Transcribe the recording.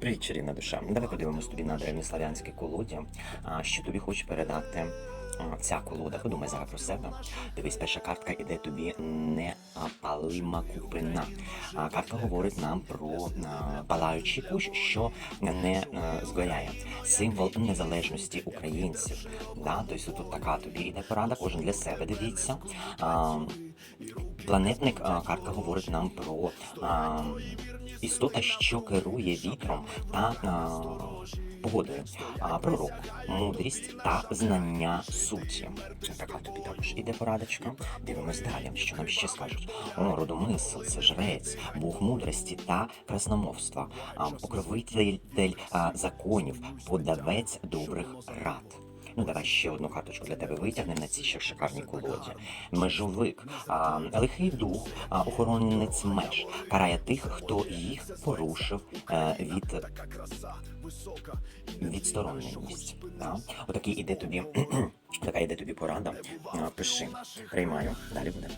Привіт, чарівна душа. Давай подивимось тобі на древньослав'янське колодя. А що тобі хоче передати ця колода? Подумай зараз про себе. Дивись, перша картка іде тобі неопалима купина. Картка говорить нам про палаючий кущ, що не згоряє. Символ незалежності українців. Да? Тобто тут така тобі іде порада, кожен для себе дивіться. Планетник картка говорить нам про а, істота, що керує вітром та а, погодою. А, пророк, мудрість та знання суті. Така тобі також іде порадочка. Дивимось далі, що нам ще скажуть. О, родомисл, це жрець, бог мудрості та красномовства, а, покровитель а, законів, подавець добрих рад. Ну, давай ще одну карточку для тебе витягнемо на цій ще шикарній колоді. Межовик, а, лихий дух, а, охоронець меж, карає тих, хто їх порушив а, від відстороненість. Да? Отакий іде тобі, така іде тобі порада. А, Пиши, приймаю, далі буде.